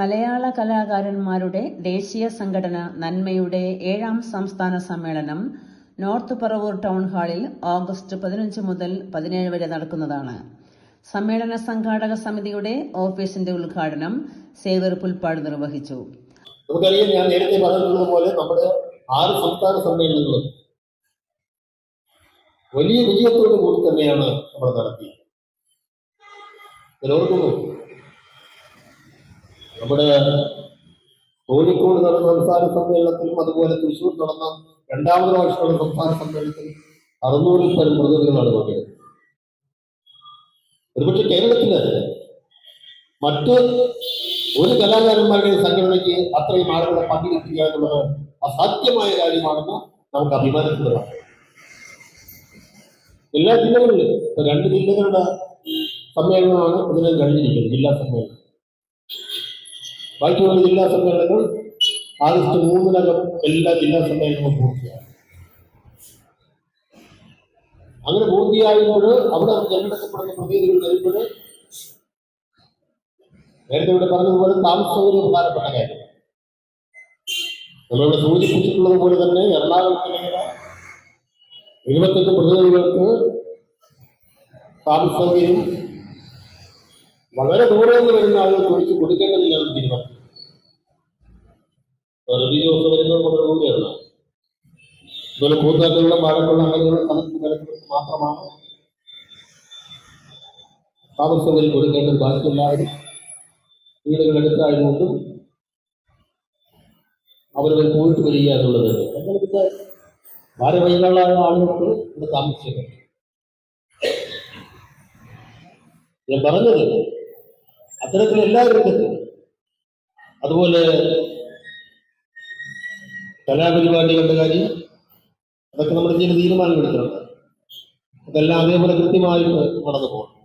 മലയാള കലാകാരന്മാരുടെ ദേശീയ സംഘടന നന്മയുടെ ഏഴാം സംസ്ഥാന സമ്മേളനം നോർത്ത് പറവൂർ ടൗൺ ഹാളിൽ ഓഗസ്റ്റ് പതിനഞ്ച് മുതൽ പതിനേഴ് വരെ നടക്കുന്നതാണ്. സമ്മേളന സംഘാടക സമിതിയുടെ ഓഫീസിന്റെ ഉദ്ഘാടനം സേവർ പുൽപ്പാട് നിർവഹിച്ചു. നമുക്കറിയാം ഞാൻ നേരത്തെ പറഞ്ഞതുപോലെ നമ്മുടെ ആറ് സംസ്ഥാന സമ്മേളനങ്ങളും വലിയ വിജയത്തോടു കൂടി തന്നെയാണ് നമ്മൾ നടത്തിയത്. എല്ലാവർക്കും നമ്മുടെ കോഴിക്കോട് നടന്ന സംസ്ഥാന സമ്മേളനത്തിലും അതുപോലെ തൃശ്ശൂർ നടന്ന രണ്ടാമത് പ്രാവശ്യമുള്ള സംസ്ഥാന സമ്മേളനത്തിൽ അറുന്നൂറിൽ പരം പ്രതിനിധികളാണ് പങ്കെടുത്തത്. ഒരുപക്ഷെ കേരളത്തിൽ മറ്റ് ഒരു കലാകാരന്മാരുടെ സംഘടനയ്ക്ക് അത്രയും ആളുകളെ പങ്കെടുക്കുക എന്നുള്ളത് അസാധ്യമായ കാര്യമാണെന്ന് നമുക്ക് അഭിമാനത്തിലാണ് എല്ലാ ജില്ലകളിലും രണ്ട് ജില്ലകളുടെ സമ്മേളനമാണ് ഇതിനെ കഴിഞ്ഞിരിക്കുന്നത് ജില്ലാ സമ്മേളനം. ബാക്കിയുള്ള ജില്ലാ സമ്മേളനങ്ങൾ ആഗസ്റ്റ് മൂന്നിനകം എല്ലാ ജില്ലാ സമ്മേളനങ്ങളും പൂർത്തിയാകും. അങ്ങനെ പൂർത്തിയായതോട് അവിടെ തിരഞ്ഞെടുക്കപ്പെടുന്ന പ്രതിനിധികൾ വരുമ്പോൾ നേരത്തെ ഇവിടെ പറഞ്ഞതുപോലെ താമസ സൗകര്യം പ്രധാനപ്പെട്ട കാര്യം. നമ്മളിവിടെ സൂചിപ്പിച്ചിട്ടുള്ളത് പോലെ തന്നെ എറണാകുളത്തിലെ ഇരുപത്തെട്ട് പ്രതിനിധികൾക്ക് താമസ സൗകര്യം വളരെ ദൂരെ നിന്ന് വരുന്ന ആളുകൾക്ക് കുറിച്ച് കൊടുക്കേണ്ടതില്ലാന്ന് തീരുമാനം വെറുതെ ജോസ് വരുന്നത് വളരെ ദൂരെയാണ് അതുപോലെ കൂത്താറ്റുള്ള പാലക്കുള്ള അങ്ങനെയുള്ള മാത്രമാണ്. താമസങ്ങളിൽ കൊടുക്കേണ്ടത് ബാക്കിയെല്ലാവരും വീടുകൾ എടുത്തായതുകൊണ്ടും അവരവർ പോയിട്ട് വരിക എന്നുള്ളത് നമ്മളിവിടെ ഭാരവൈകളായ ആളുകൾക്ക് ഇവിടെ താമസിച്ചത് ഞാൻ പറഞ്ഞത് അത്തരത്തിൽ എല്ലാവരും അതുപോലെ കലാപരിപാടികളുടെ കാര്യം അതൊക്കെ നമ്മൾ ചില തീരുമാനമെടുത്തിട്ടുണ്ട് അതെല്ലാം അതേപോലെ കൃത്യമായിട്ട് നടന്നു പോകണം.